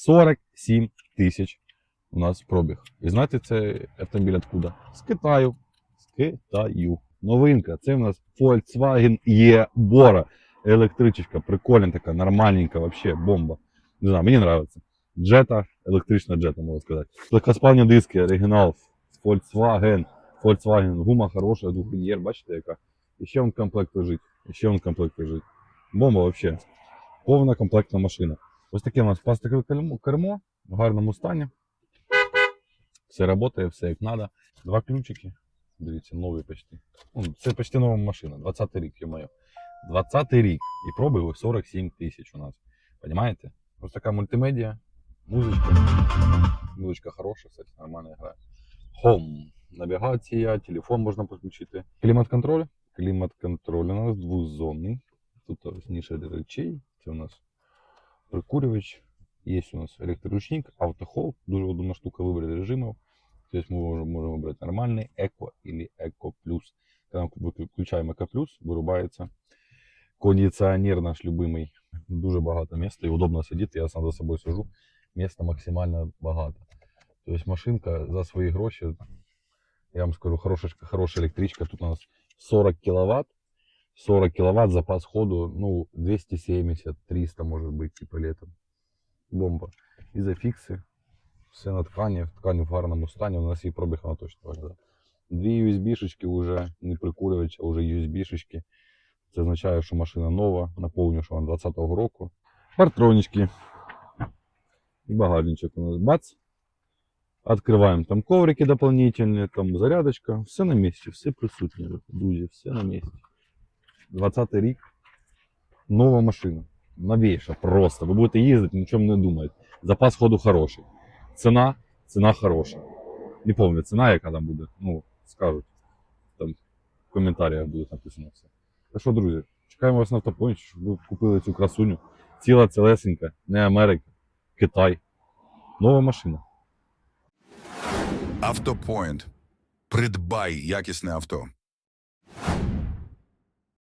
47 тисяч у нас пробіг. І знаєте, це автомобіль откуда? З Китаю. З Китаю. Новинка. Це у нас Volkswagen E Bora. Електричка, прикольна така, нормальненька, вообще бомба. Не знаю, мені подобається. Джета, електрична джета, можна сказати. Легкоспальні диски, оригінал, Volkswagen. Volkswagen, гума хороша, двухлінєр, бачите, яка. І ще он комплект лежить. І ще он комплект лежить. Бомба вообще. Повна комплектна машина. Ось таке у нас пластикове кермо, в гарному стані. Все працює, все як треба. Два ключики. Дивіться, нові почти. Ну, Це почти нова машина, 20 рік, йо-моє. 20 рік. І пробіг 47 тисяч у нас. Понимаєте? Ось така мультимедіа, музичка. Музичка хороша, кстати, нормально грає. Home. Навігація, телефон можна підключити. Клімат-контроль. Клімат-контроль у нас двозонний. Тут ніша для речей. Це у нас прикурювач. Є у нас електроручник, автохол. Дуже удобна штука вибору режимів. Тобто ми можемо, можемо вибрати нормальний, еко или еко плюс. Коли ми включаємо еко плюс, вирубається кондиціонер наш любимий. Дуже багато місця і удобно сидіти. Я сам за собою сижу. Місця максимально багато. Тобто машинка за свої гроші. Я вам скажу, хороша, хороша електричка. Тут у нас 40 кВт. 40 кВт запас ходу, ну, 270-300 может быть, типа летом. Бомба. Ізофікси. Все на ткані, ткань в гарному стані. У нас і пробіг вона точно так. Да. Дві USB-шечки вже, не прикурювач, а вже USB-шечки. Це означає, що машина нова, наповню, що вона 20-го року. Партронички. І багажничок у нас. Бац. Открываем там коврики дополнительные, там зарядочка. Все на місці, все присутнє, друзі, все на місці. 20 рік. Нова машина. Новейша, просто. Ви будете їздити, нічого не думаєте. Запас ходу хороший. Ціна, ціна хороша. Не пам'ятаю, ціна, яка там буде. Ну, скажуть. Там в коментарях буде написано все. Так що, друзі, чекаємо вас на автопоінті, щоб ви купили цю красуню. Ціла цілесенька, не Америка, Китай. Нова машина. Автопоінт. Придбай якісне авто.